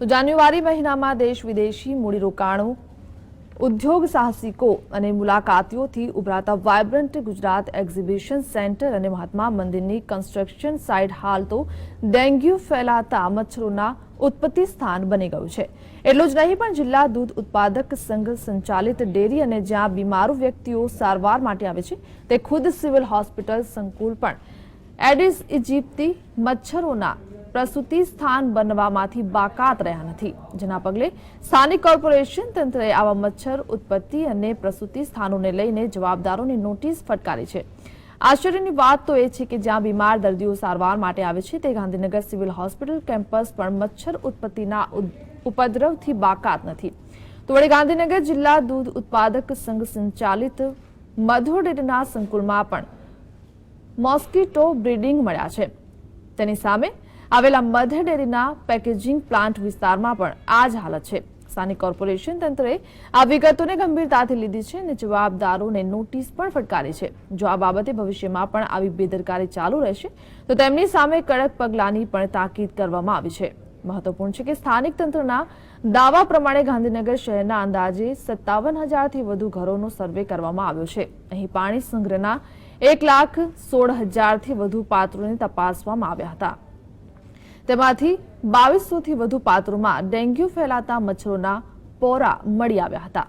તો જાન્યુઆરી મહિનામાં દેશ વિદેશી મૂડીરોકાણો ઉદ્યોગ સાહસિકો અને મુલાકાતીઓથી ઉભરાતા વાયબ્રન્ટ ગુજરાત એક્ઝિબિશન સેન્ટર અને મહાત્મા મંદિરની કન્સ્ટ્રક્શન સાઇટ હાલ તો ડેન્ગ્યુ ફેલાતા મચ્છરોના ઉત્પત્તિ સ્થાન બની ગયું છે. એટલું જ નહીં પણ જિલ્લા દૂધ ઉત્પાદક સંઘ સંચાલિત ડેરી અને જ્યાં બીમારો વ્યક્તિઓ સારવાર માટે આવે છે, તે ખુદ સિવિલ હોસ્પિટલ સંકુલ પણ. એડિસ ઇજિપ્તી મચ્છરોના પ્રસૂતિ સ્થાન બનવામાંથી બાકાત રહ્યા નથી. જેના પગલે સ્થાનિક કોર્પોરેશન તંત્રએ આવા મચ્છર ઉત્પત્તિ અને પ્રસૂતિ સ્થાનોને લઈને જવાબદારોની નોટિસ ફટકારી છે. આશ્ચર્યની વાત તો એ છે કે જ્યાં બીમાર દર્દીઓ સારવાર માટે આવે છે, તે ગાંધીનગર સિવિલ હોસ્પિટલ કેમ્પસ પણ મચ્છર ઉત્પત્તિના ઉપદ્રવથી બાકાત નથી. તો વળી ગાંધીનગર જિલ્લા દૂધ ઉત્પાદક સંઘ સંચાલિત ડેરીના સંકુલમાં પણ મોસ્કીટો બ્રીડિંગ મળ્યા છે. તેની સામે આવેલા મધર ડેરીના પેકેજિંગ પ્લાન્ટ વિસ્તારમાં પણ આ જ હાલત છે. સ્થાનિક કોર્પોરેશન તંત્રે આ વિગતોને ગંભીરતાથી લીધી છે અને જવાબદારોને નોટિસ પણ ફટકારી છે. જો આ બાબતે ભવિષ્યમાં પણ આવી બેદરકારી ચાલુ રહેશે, તો તેમની સામે કડક પગલાંની પણ તાકીદ કરવામાં આવી છે. મહત્વપૂર્ણ છે કે સ્થાનિક તંત્રના દાવા પ્રમાણે ગાંધીનગર શહેરના અંદાજે સત્તાવન હજારથી વધુ ઘરોનો સર્વે કરવામાં આવ્યો છે. અહીં પાણી સંગ્રહના એક લાખ સોળ હજારથી વધુ પાત્રોને તપાસવામાં આવ્યા હતા. તેમાંથી બાવીસોથી વધુ પાત્રોમાં ડેન્ગ્યુ ફેલાતા મચ્છરોના પોરા મળી આવ્યા હતા.